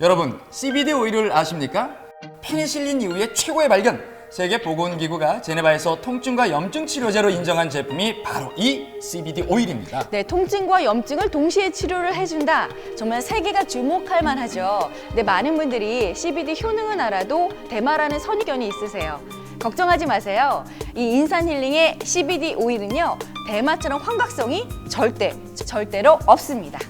여러분, CBD 오일을 아십니까? 페니실린 이후의 최고의 발견. 세계 보건기구가 제네바에서 통증과 염증 치료제로 인정한 제품이 바로 이 CBD 오일입니다. 네, 통증과 염증을 동시에 치료를 해준다. 정말 세계가 주목할 만하죠. 네, 많은 분들이 CBD 효능은 알아도 대마라는 선입견이 있으세요. 걱정하지 마세요. 이 인산 힐링의 CBD 오일은요, 대마처럼 환각성이 절대, 절대로 없습니다.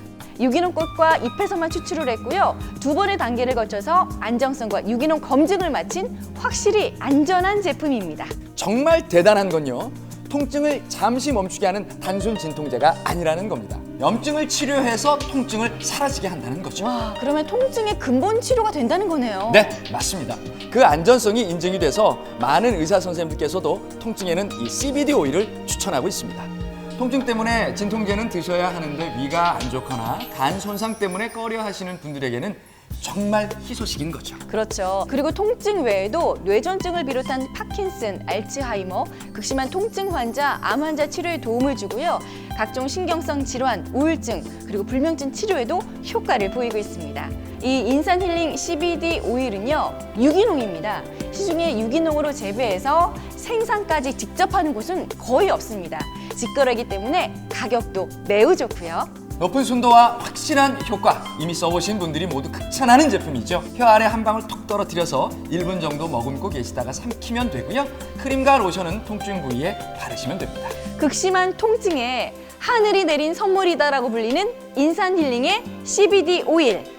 유기농 꽃과 잎에서만 추출을 했고요. 두 번의 단계를 거쳐서 안정성과 유기농 검증을 마친 확실히 안전한 제품입니다. 정말 대단한 건요. 통증을 잠시 멈추게 하는 단순 진통제가 아니라는 겁니다. 염증을 치료해서 통증을 사라지게 한다는 거죠. 와, 그러면 통증의 근본 치료가 된다는 거네요. 네, 맞습니다. 그 안전성이 인증이 돼서 많은 의사 선생님들께서도 통증에는 이 CBD 오일을 추천하고 있습니다. 통증 때문에 진통제는 드셔야 하는데 위가 안 좋거나 간 손상 때문에 꺼려 하시는 분들에게는 정말 희소식인 거죠. 그렇죠. 그리고 통증 외에도 뇌전증을 비롯한 파킨슨, 알츠하이머, 극심한 통증 환자, 암 환자 치료에 도움을 주고요. 각종 신경성 질환, 우울증, 그리고 불면증 치료에도 효과를 보이고 있습니다. 이 인산 힐링 CBD 오일은요, 유기농입니다. 시중에 유기농으로 재배해서 생산까지 직접 하는 곳은 거의 없습니다. 직거래이기 때문에 가격도 매우 좋고요. 높은 순도와 확실한 효과 이미 써보신 분들이 모두 극찬하는 제품이죠. 혀 아래 한 방울 톡 떨어뜨려서 1분 정도 머금고 계시다가 삼키면 되고요. 크림과 로션은 통증 부위에 바르시면 됩니다. 극심한 통증에 하늘이 내린 선물이다라고 불리는 인산 힐링의 CBD 오일.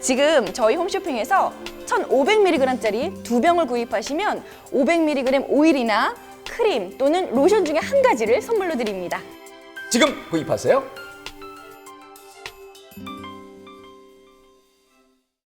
지금 저희 홈쇼핑에서 1,500mg짜리 두 병을 구입하시면 500mg 오일이나 크림 또는 로션 중에 한 가지를 선물로 드립니다. 지금 구입하세요.